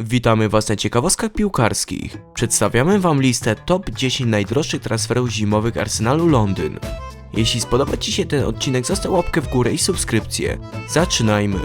Witamy Was na ciekawostkach piłkarskich. Przedstawiamy Wam listę top 10 najdroższych transferów zimowych Arsenalu Londyn. Jeśli spodoba Ci się ten odcinek, zostaw łapkę w górę i subskrypcję. Zaczynajmy.